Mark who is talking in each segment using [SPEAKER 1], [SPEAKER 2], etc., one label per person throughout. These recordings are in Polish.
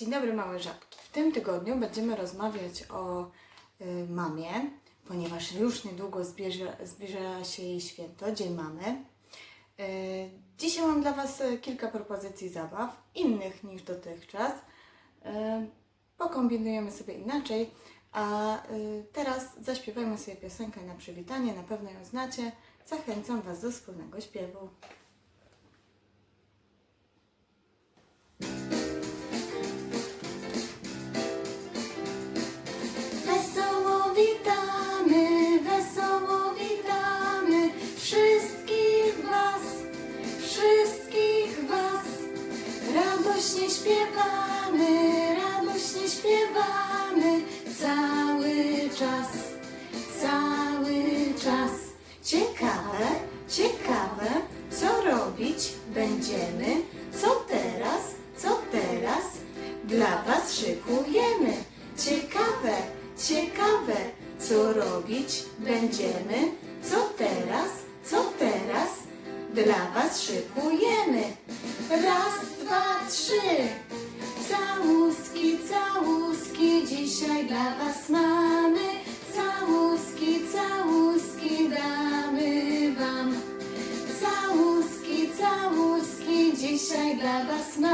[SPEAKER 1] Dzień dobry małe żabki. W tym tygodniu będziemy rozmawiać o y, mamie, ponieważ już niedługo zbierze, zbliża się jej święto, Dzień Mamy. Y, dzisiaj mam dla Was y, kilka propozycji zabaw, innych niż dotychczas. Y, pokombinujemy sobie inaczej, a y, teraz zaśpiewajmy sobie piosenkę na przywitanie, na pewno ją znacie. Zachęcam Was do wspólnego śpiewu. Będziemy, co teraz, co teraz dla Was szykujemy. Raz, dwa, trzy. Całuski, całuski dzisiaj dla Was mamy. Całuski, całuski damy Wam. Całuski, całuski dzisiaj dla Was mamy.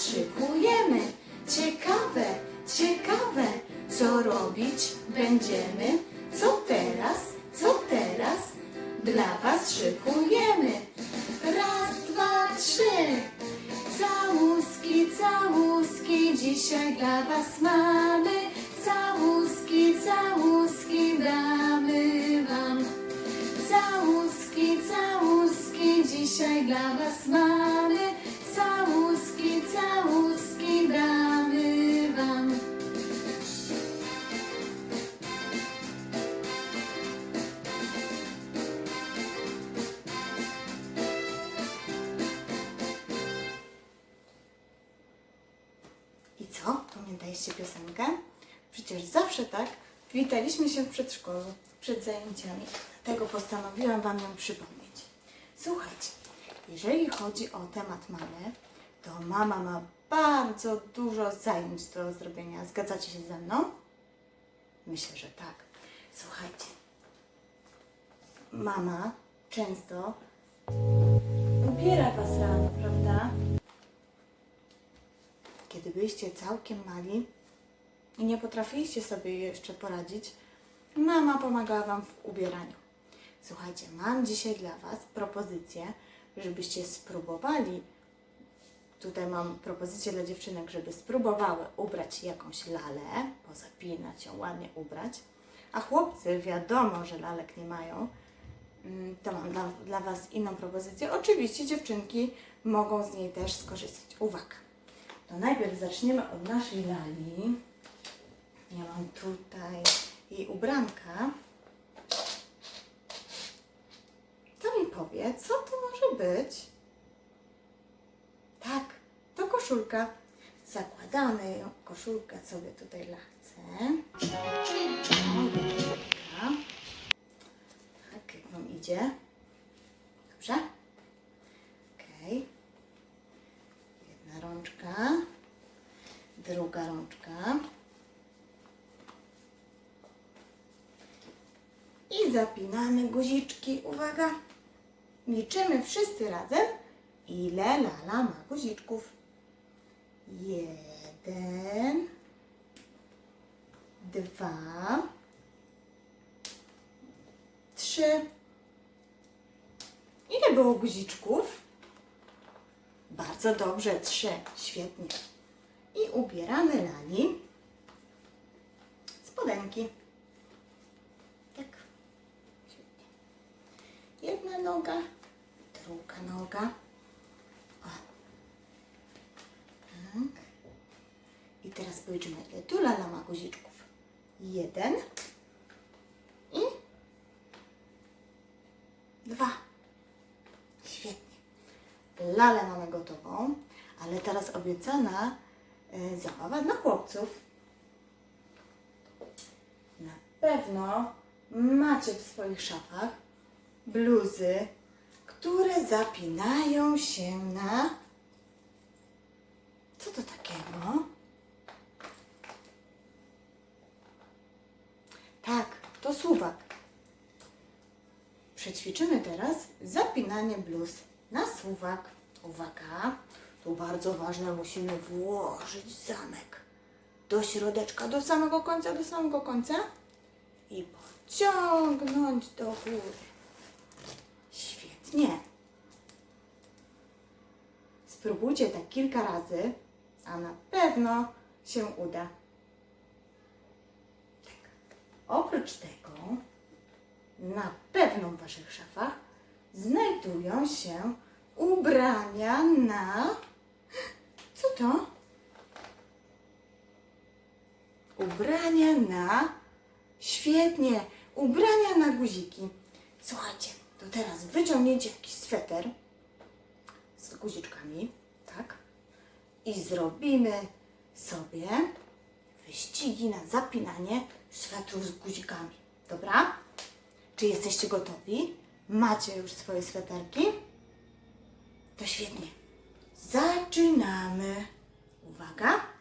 [SPEAKER 1] Szykujemy. Ciekawe, ciekawe, co robić będziemy, co teraz, co teraz dla Was szykujemy. Raz, dwa, trzy. Całuski, całuski dzisiaj dla Was mamy. Całuski, całuski damy Wam. Całuski, całuski dzisiaj dla Was mamy. Co? Pamiętaliście piosenkę? Przecież zawsze tak witaliśmy się w przedszkolu, przed zajęciami. Dlatego postanowiłam Wam ją przypomnieć. Słuchajcie, jeżeli chodzi o temat mamy, to mama ma bardzo dużo zajęć do zrobienia. Zgadzacie się ze mną? Myślę, że tak. Słuchajcie, mama często ubiera Was rano, prawda? Kiedy byliście całkiem mali i nie potrafiliście sobie jeszcze poradzić, mama pomagała Wam w ubieraniu. Słuchajcie, mam dzisiaj dla Was propozycję, żebyście spróbowali. Tutaj mam propozycję dla dziewczynek, żeby spróbowały ubrać jakąś lalę, pozapinać ją, ładnie ubrać. A chłopcy, wiadomo, że lalek nie mają, Mm, to mam dla, dla Was inną propozycję. Oczywiście dziewczynki mogą z niej też skorzystać. Uwaga! To najpierw zaczniemy od naszej lali. Ja mam tutaj jej ubranka. To mi powie, co to może być? Tak, to koszulka. Zakładamy ją, koszulkę sobie tutaj lachcę. Tak, jak Wam idzie? Dobrze? Okej. Jedna rączka, druga rączka. I zapinamy guziczki. Uwaga! Liczymy wszyscy razem, ile lala ma guziczków. Jeden, dwa, trzy. Ile było guziczków? Bardzo dobrze, trzy. Świetnie. I ubieramy lali spodenki. Tak. Świetnie. Jedna noga, druga noga. O. Tak. I teraz policzymy, ile tu Lala ma guziczków. Jeden i dwa. Świetnie. Lalę mamy gotową, ale teraz obiecana zabawa dla chłopców. Na pewno macie w swoich szafach bluzy, które zapinają się na. Co to takiego? Tak, to suwak. Przećwiczymy teraz zapinanie bluz na suwak. Uwaga, tu bardzo ważne, musimy włożyć zamek do środeczka, do samego końca, do samego końca i pociągnąć do góry. Świetnie. Spróbujcie tak kilka razy, a na pewno się uda. Tak. Oprócz tego, na pewno w Waszych szafach znajdują się ubrania na. Co to? Ubrania na. Świetnie! Ubrania na guziki. Słuchajcie, to teraz wyciągnięcie jakiś sweter z guziczkami, tak? I zrobimy sobie wyścigi na zapinanie swetru z guzikami. Dobra? Czy jesteście gotowi? Macie już swoje sweterki? To świetnie. Zaczynamy. Uwaga.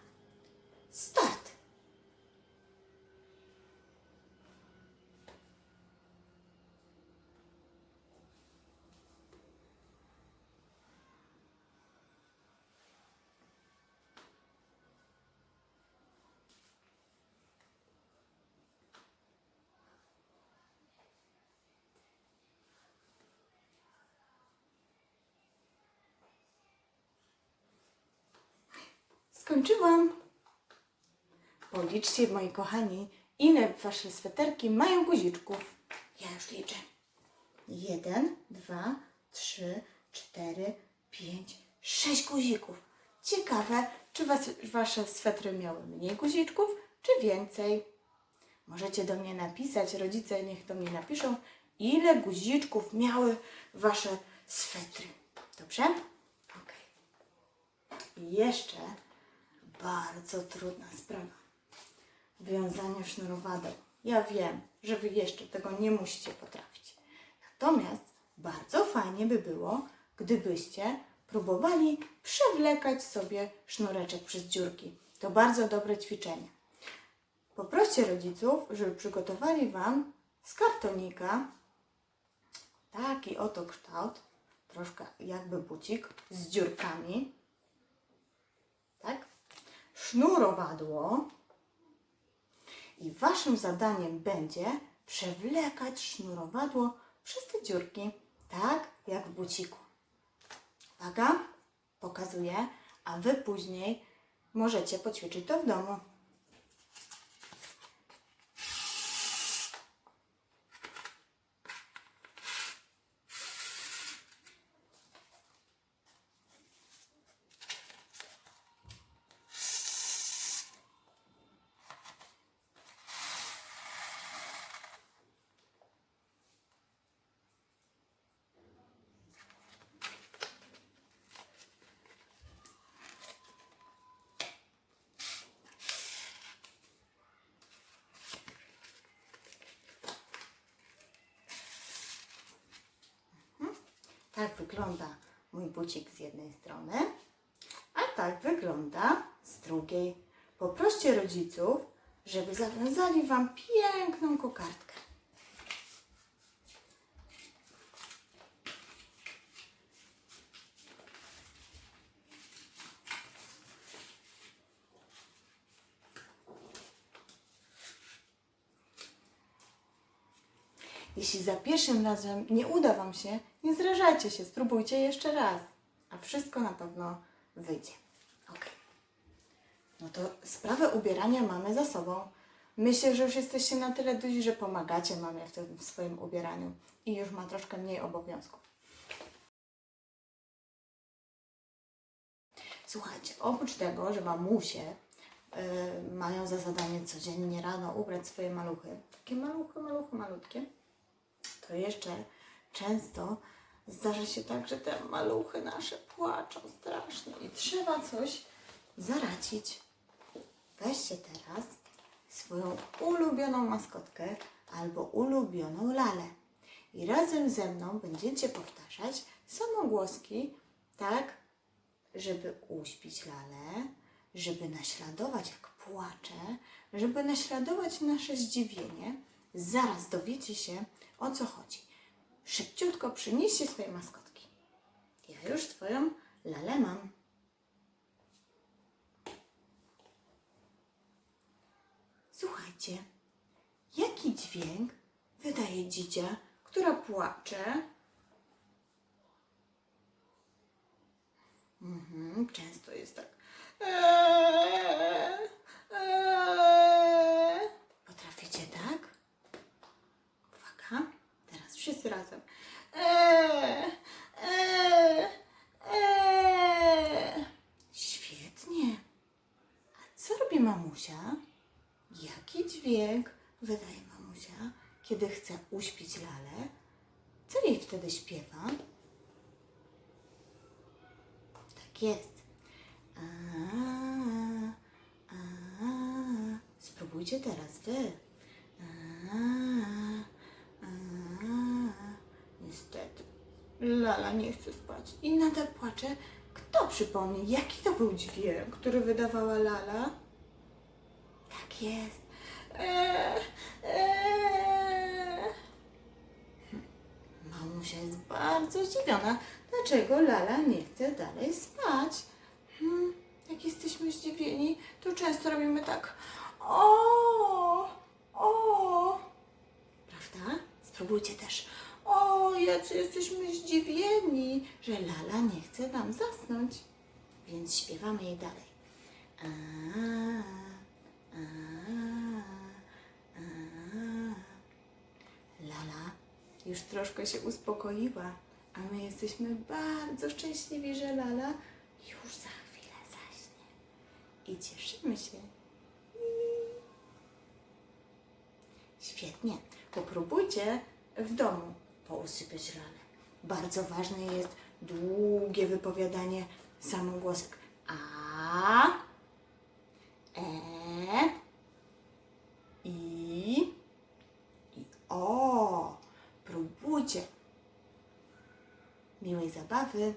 [SPEAKER 1] Skończyłam. Policzcie, moi kochani, ile wasze sweterki mają guziczków. Ja już liczę. Jeden, dwa, trzy, cztery, pięć, sześć guzików. Ciekawe, czy was, wasze swetry miały mniej guziczków, czy więcej. Możecie do mnie napisać, rodzice niech do mnie napiszą, ile guziczków miały wasze swetry. Dobrze? Okej. I jeszcze bardzo trudna sprawa. Wiązanie sznurowadeł. Ja wiem, że Wy jeszcze tego nie musicie potrafić. Natomiast bardzo fajnie by było, gdybyście próbowali przewlekać sobie sznureczek przez dziurki. To bardzo dobre ćwiczenie. Poproście rodziców, żeby przygotowali Wam z kartonika taki oto kształt, troszkę jakby bucik z dziurkami? Sznurowadło. I waszym zadaniem będzie przewlekać sznurowadło przez te dziurki, tak jak w buciku. Uwaga, pokazuję, a wy później możecie poćwiczyć to w domu. Tak wygląda mój bucik z jednej strony, a tak wygląda z drugiej. Poproście rodziców, żeby zawiązali Wam piękną kokardkę. Jeśli za pierwszym razem nie uda Wam się, nie zrażajcie się, spróbujcie jeszcze raz, a wszystko na pewno wyjdzie. Ok. No to sprawę ubierania mamy za sobą. Myślę, że już jesteście na tyle duzi, że pomagacie mamie w tym swoim ubieraniu i już ma troszkę mniej obowiązków. Słuchajcie, oprócz tego, że mamusie y, mają za zadanie codziennie rano ubrać swoje maluchy, takie maluchy, maluchy, malutkie, to jeszcze często zdarza się tak, że te maluchy nasze płaczą strasznie i trzeba coś zaradzić. Weźcie teraz swoją ulubioną maskotkę albo ulubioną lalę i razem ze mną będziecie powtarzać samogłoski, tak, żeby uśpić lalę, żeby naśladować jak płacze, żeby naśladować nasze zdziwienie. Zaraz dowiecie się o co chodzi. Szybciutko przynieście swoje maskotki. Ja już swoją lalę mam. Słuchajcie, jaki dźwięk wydaje dzidzia, która płacze? Mhm, często jest tak. Eee, eee. Potraficie tak? Uwaga, teraz wszyscy razem. Eee, eee, eee. Świetnie. A co robi mamusia? Jaki dźwięk wydaje mamusia, kiedy chce uśpić lalę? Co jej wtedy śpiewa? Tak jest. A, a, spróbujcie teraz wy. A, a, niestety, Lala nie chce spać i nadal płacze. Kto przypomni, jaki to był dźwięk, który wydawała Lala? Tak jest. Eee. Jest bardzo zdziwiona, dlaczego Lala nie chce dalej spać. Hmm, jak jesteśmy zdziwieni, to często robimy tak. O, o. Prawda? Spróbujcie też. O, jacy jesteśmy zdziwieni, że Lala nie chce nam zasnąć. Więc śpiewamy jej dalej. A, a, a. Lala już troszkę się uspokoiła, a my jesteśmy bardzo szczęśliwi, że Lala już za chwilę zaśnie. I cieszymy się. Świetnie. Popróbujcie w domu pousypiać lalę. Bardzo ważne jest długie wypowiadanie samogłosek. A, E, I, i O. Próbujcie. Miłej zabawy.